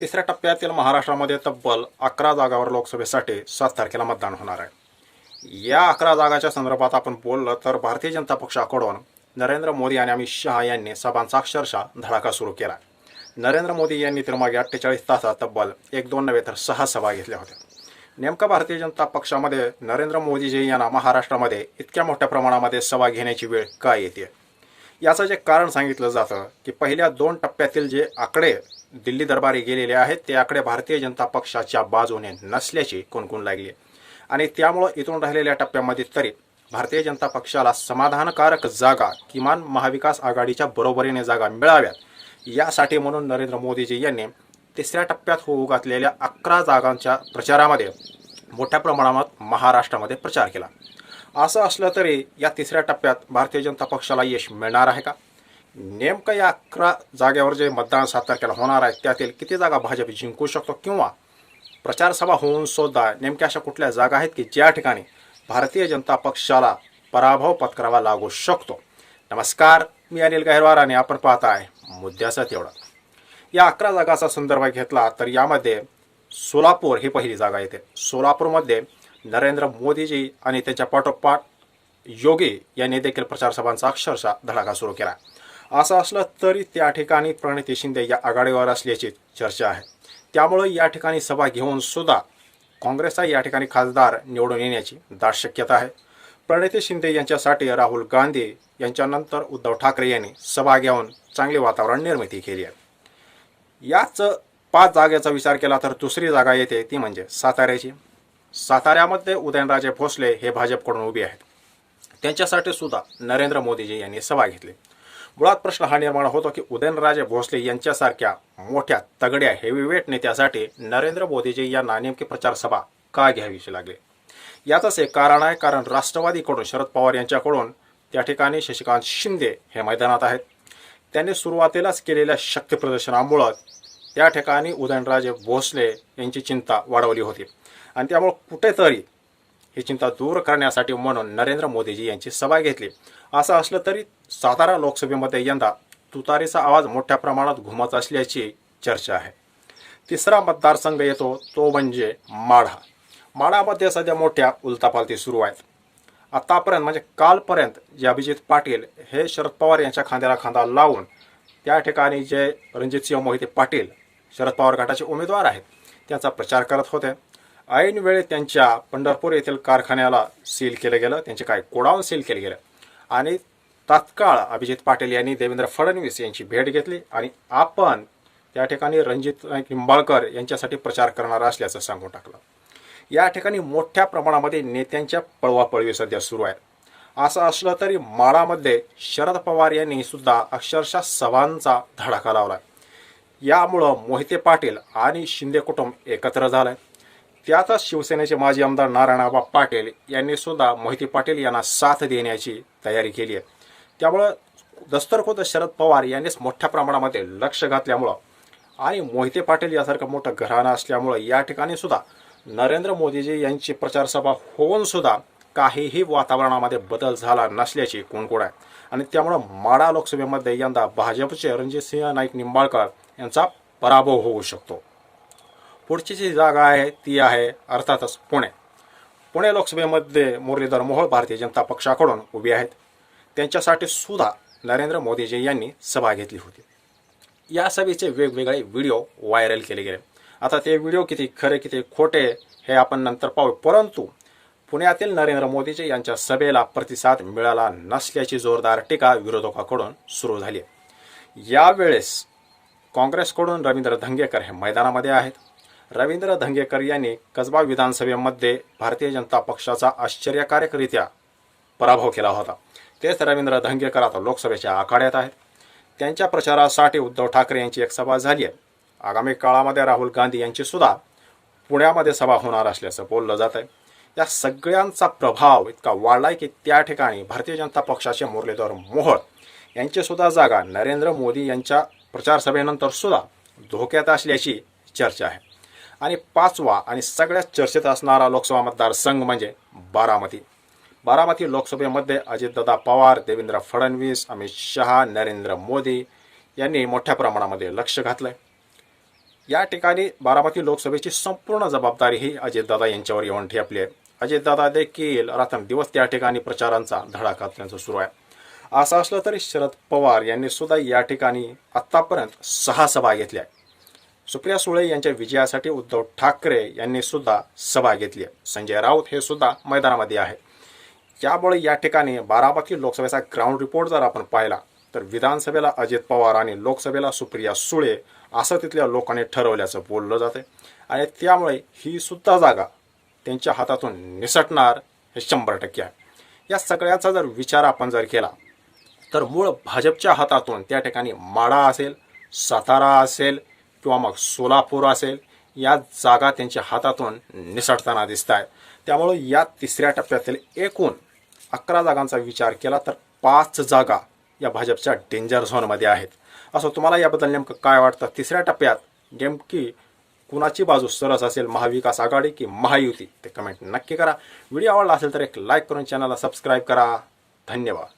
तिसऱ्या टप्प्यातील महाराष्ट्रामध्ये तब्बल अकरा जागावर लोकसभेसाठी सात तारखेला मतदान होणार आहे. या अकरा जागाच्या संदर्भात आपण बोललं तर भारतीय जनता पक्षाकडून नरेंद्र मोदी आणि अमित शहा यांनी सभांचा अक्षरशः धडाका सुरू केला. नरेंद्र मोदी यांनी तर मागे अठ्ठेचाळीस तासात तब्बल एक दोन नव्हे तर सहा सभा घेतल्या होत्या. नेमका भारतीय जनता पक्षामध्ये नरेंद्र मोदीजी यांना महाराष्ट्रामध्ये इतक्या मोठ्या प्रमाणामध्ये सभा घेण्याची वेळ का येते? याचं जे कारण सांगितलं जातं की पहिल्या दोन टप्प्यातील जे आकडे दिल्ली दरबारी गेलेले आहेत. ते आकडे भारतीय जनता पक्षाच्या बाजूने नसल्याची कुणकुण लागली. आणि त्यामुळं इथून राहिलेल्या टप्प्यामध्ये तरी भारतीय जनता पक्षाला समाधानकारक जागा किमान महाविकास आघाडीच्या बरोबरीने जागा मिळाव्यात. यासाठी म्हणून नरेंद्र मोदीजी यांनी तिसऱ्या टप्प्यात होऊ घातलेल्या अकरा जागांच्या प्रचारामध्ये मोठ्या प्रमाणात महाराष्ट्रामध्ये प्रचार केला. असं असलं तरी या तिसऱ्या टप्प्यात भारतीय जनता पक्षाला यश मिळणार आहे का? नेमकं या अकरा जागेवर जे मतदान सात तारखेला होणार आहे त्यातील किती जागा भाजप जिंकू शकतो किंवा प्रचारसभा होऊन सुद्धा नेमक्या अशा कुठल्या जागा आहेत की ज्या ठिकाणी भारतीय जनता पक्षाला पराभव पत्करावा लागू शकतो? नमस्कार मी अनिल गहिरवार आणि आपण आहे मुद्द्याचा तेवढा. या अकरा जागाचा संदर्भ घेतला तर यामध्ये सोलापूर ही पहिली जागा येते. सोलापूरमध्ये नरेंद्र मोदीजी आणि त्यांच्या पाठोपाठ योगी यांनी देखील प्रचारसभांचा अक्षरशः धडाका सुरू केला. असं असलं तरी त्या ठिकाणी प्रणिती शिंदे या आघाडीवर असल्याची चर्चा आहे. त्यामुळे या ठिकाणी सभा घेऊन सुद्धा काँग्रेसचा या ठिकाणी खासदार निवडून येण्याची दाट शक्यता आहे. प्रणिती शिंदे यांच्यासाठी राहुल गांधी यांच्यानंतर उद्धव ठाकरे यांनी सभा घेऊन चांगले वातावरण निर्मिती केली आहे. याच पाच जागेचा विचार केला तर दुसरी जागा येते ती म्हणजे साताऱ्याची. साताऱ्यामध्ये उदयनराजे भोसले हे भाजपकडून उभे आहेत. त्यांच्यासाठी सुद्धा नरेंद्र मोदीजी यांनी सभा घेतली. मुळात प्रश्न हा निर्माण होतो की उदयनराजे भोसले यांच्यासारख्या मोठ्या तगड्या हेवीवेट नेत्यासाठी नरेंद्र मोदीजी यांना नेमकी प्रचारसभा का घ्यावीशी लागली? याचंच एक कारण आहे कारण राष्ट्रवादीकडून शरद पवार यांच्याकडून त्या ठिकाणी शशिकांत शिंदे हे मैदानात आहेत. त्यांनी सुरुवातीलाच केलेल्या शक्ती प्रदर्शनामुळं त्या ठिकाणी उदयनराजे भोसले यांची चिंता वाढवली होती. आणि त्यामुळं कुठेतरी ही चिंता दूर करण्यासाठी म्हणून नरेंद्र मोदीजी यांची सभा घेतली. असं असलं तरी सातारा लोकसभेमध्ये यंदा तुतारीचा आवाज मोठ्या प्रमाणात घुमत असल्याची चर्चा आहे. तिसरा मतदारसंघ येतो तो म्हणजे माढा. माढामध्ये सध्या मोठ्या उलतापालती सुरू आहेत. आत्तापर्यंत म्हणजे कालपर्यंत जे अभिजित पाटील हे शरद पवार यांच्या खांद्याला खांदा लावून त्या ठिकाणी जे रणजितसिंह मोहिते पाटील शरद पवार गटाचे उमेदवार आहेत त्यांचा प्रचार करत होते. ऐन वेळेत त्यांच्या पंढरपूर येथील कारखान्याला सील केलं गेलं. त्यांचे काय कोडावून सील केलं गेलं. आणि तात्काळ अभिजित पाटील यांनी देवेंद्र फडणवीस यांची भेट घेतली आणि आपण त्या ठिकाणी रणजित निंबाळकर यांच्यासाठी प्रचार करणार असल्याचं सांगून टाकलं. या ठिकाणी मोठ्या प्रमाणामध्ये नेत्यांच्या पळवापळवी सध्या सुरू आहे असं असलं तरी माळामध्ये शरद पवार यांनी सुद्धा अक्षरशः सभांचा धडाका लावला यामुळं मोहिते पाटील आणि शिंदे कुटुंब एकत्र झालंय. त्यातच शिवसेनेचे माजी आमदार नारायणआबा पाटील यांनी सुद्धा मोहिते पाटील यांना साथ देण्याची तयारी केली आहे. त्यामुळं दस्तरखोद शरद पवार यांनीच मोठ्या प्रमाणामध्ये लक्ष घातल्यामुळं आणि मोहिते पाटील यासारखं मोठं घराणं असल्यामुळं या ठिकाणी सुद्धा नरेंद्र मोदीजी यांची प्रचारसभा होऊन सुद्धा काहीही वातावरणामध्ये बदल झाला नसल्याची कुणकुण आहे. आणि त्यामुळं माडा लोकसभेमध्ये यंदा भाजपचे रणजितसिंह नाईक निंबाळकर यांचा पराभव होऊ शकतो. पुढची जी जागा आहे ती आहे अर्थातच पुणे. पुणे लोकसभेमध्ये मुरलीधर मोहोळ भारतीय जनता पक्षाकडून उभे आहेत. त्यांच्यासाठी सुद्धा नरेंद्र मोदीजी यांनी सभा घेतली होती. या सभेचे वेगवेगळे व्हिडिओ व्हायरल केले गेले. आता ते व्हिडिओ किती खरे किती खोटे हे आपण नंतर पाहू. परंतु पुण्यातील नरेंद्र मोदीजी यांच्या सभेला प्रतिसाद मिळाला नसल्याची जोरदार टीका विरोधकाकडून सुरू झाली आहे. यावेळेस काँग्रेसकडून रवींद्र धंगेकर हे मैदानामध्ये आहेत. रवींद्र धंगेकर यांनी कसबा विधानसभेमध्ये भारतीय जनता पक्षाचा आश्चर्यकारकरित्या पराभव केला होता. तेच रवींद्र धंगेकर आता लोकसभेच्या आखाड्यात आहेत. त्यांच्या प्रचारासाठी उद्धव ठाकरे यांची एक सभा झाली आहे. आगामी काळामध्ये राहुल गांधी यांची सुद्धा पुण्यामध्ये सभा होणार असल्याचं बोललं जात आहे. या सगळ्यांचा प्रभाव इतका वाढलाय की त्या ठिकाणी भारतीय जनता पक्षाचे मुरलीधर मोहोळ यांची सुद्धा जागा नरेंद्र मोदी यांच्या प्रचारसभेनंतर सुद्धा धोक्यात असल्याची चर्चा आहे. आणि पाचवा आणि सगळ्यात चर्चेत असणारा लोकसभा मतदारसंघ म्हणजे बारामती. बारामती लोकसभेमध्ये अजितदादा पवार देवेंद्र फडणवीस अमित शहा नरेंद्र मोदी यांनी मोठ्या प्रमाणामध्ये लक्ष घातलं या ठिकाणी बारामती लोकसभेची संपूर्ण जबाबदारी ही अजितदादा यांच्यावर येऊन ठेपली आहे. अजितदादा देखील रात्रंदिवस त्या ठिकाणी प्रचारांचा धडा त्यांचा सुरू आहे. असं असलं तरी शरद पवार यांनी सुद्धा या ठिकाणी आत्तापर्यंत सहा सभा घेतल्या सुप्रिया सुळे यांच्या विजयासाठी उद्धव ठाकरे यांनी सुद्धा सभा घेतली आहे. संजय राऊत हे सुद्धा मैदानामध्ये आहे. यामुळे या ठिकाणी बाराबाकी लोकसभेचा ग्राउंड रिपोर्ट जर आपण पाहिला तर विधानसभेला अजित पवार आणि लोकसभेला सुप्रिया सुळे असं तिथल्या लोकांनी ठरवल्याचं बोललं जाते आणि त्यामुळे ही सुद्धा जागा त्यांच्या हातातून निसटणार हे शंभर टक्के आहे. या सगळ्याचा जर विचार आपण जर केला तर मूळ भाजपच्या हातातून त्या ठिकाणी माडा असेल सातारा असेल किंवा मग सोलापूर असेल या जागा त्यांच्या हातातून निसटताना दिसत आहे त्यामुळं या तिसऱ्या टप्प्यातील एकूण अकरा जागांचा विचार केला तर पाच जागा या भाजपच्या डेंजर झोनमध्ये आहेत. असं तुम्हाला याबद्दल नेमकं काय वाटतं? तिसऱ्या टप्प्यात नेमकी कुणाची बाजू सरस असेल महाविकास आघाडी की महायुती? ते कमेंट नक्की करा. व्हिडिओ आवडला असेल तर एक लाईक करून चॅनलला सबस्क्राईब करा. धन्यवाद.